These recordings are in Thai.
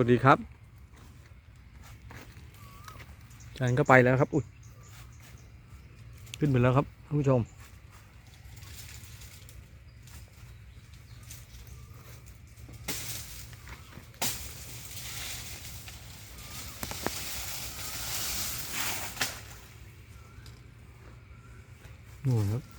วัสดีครับจานก็ไปแล้วครับ อุ้ยขึ้นไปแล้วครับท่านผู้ชม นู่นครับ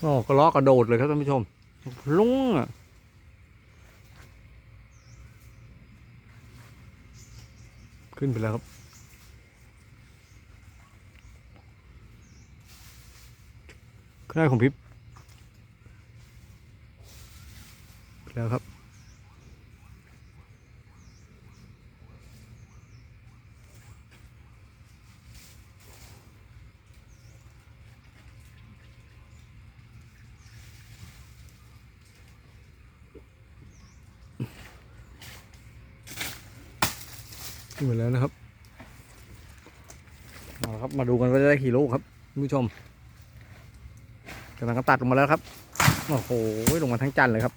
โอ้ก็ล้อกระโดดเลยครับท่านผู้ชมลุงอะขึ้นไปแล้วครับขึ้นได้ของพิบแล้วครับ ขึ้นไปแล้วนะครับเอาละครับมาดูกันว่าจะได้กี่ลูกครับคุณผู้ชมกำลังก็ตัดลงมาแล้วครับโอ้โหลงมาทั้งจันเลยครับ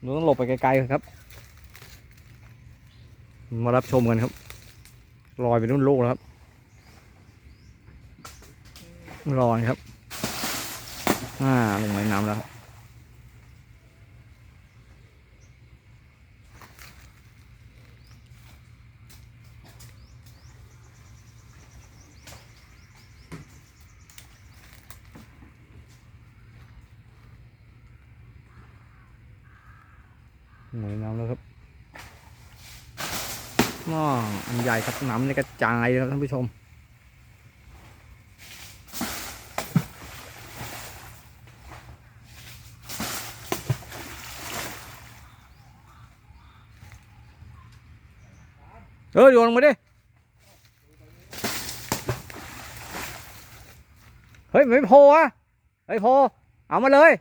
เราต้องหลบไปไกลๆครับ มารับชมกันครับลอยไปนู่นลูกแล้วครับลอยครับอ่าลงในน้ำแล้วครับ หน่วยน้ำแล้วครับน้ออันใหญ่ครับน้ำในกระจายเลยครับท่านผู้ชมเออโยนลงมาดิ เฮ้ย ไม่พออะ ไม่พอ เอามาเลย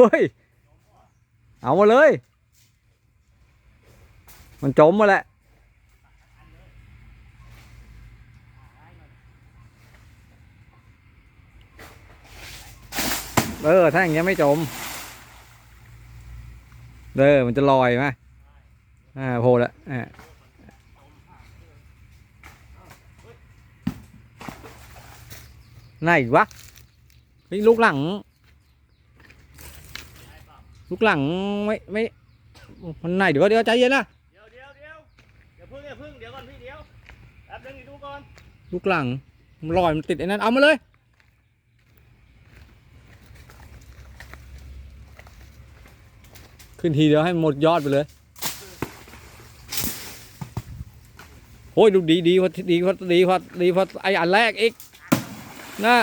ฮ้ย เอามาเลย มันจมมาแหละเออถ้าอย่างเงี้ยไม่จมเออมันจะลอยไหมอ่าโผล่ละอ่าไหนวะเฮ้ยลูกหลัง ลูกหลังไม่ไม่มันไหนเดี๋ยวเดี๋ยวใจเย็นนะเดี๋ยวเดี๋ยวเดี๋ยวอย่าพึ่งอย่าพึ่งเดี๋ยวก่อนพี่เดี๋ยวแป๊บนึงดูก่อนลูกหลังมันลอยมันติดไอ้นั้นเอามาเลยขึ้นทีเดียวให้หมดยอดไปเลยโอ้ยดูดีดีกว่าดีกว่าดีกว่าดีกว่าไออันแรกอีกนะ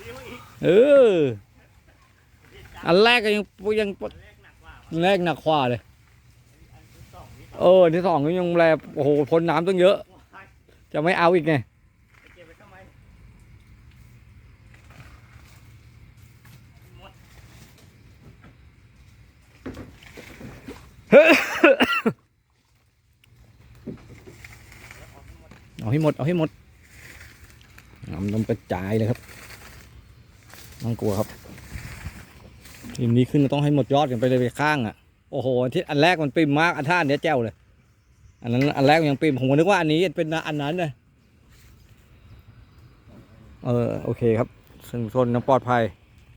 ดีกว่าอีกเออ อันแรกก็ยังยังแรกหนักกว่าเลยอันที่สองนี่เออที่สองก็ยังแลโอ้โหพ้นน้ำตั้งเยอะ จะไม่เอาอีกไงเอาให้หมด เอาให้หมดน้ำนมกระจายเลยครับน่ากลัวครับ ทีมนี้ขึ้นต้องให้หมดยอดกันไปเลยไปข้างอะโอ้โหที่อันแรกมันปิ่มมากอันท่าอันเนี้ยแจ้วเลย อันนั้นอันแรกมันยังปิ่มผมก็นึกว่าอันนี้เป็นอันนั้นเลยเออโอเคครับซึ่งโซนยังปลอดภัย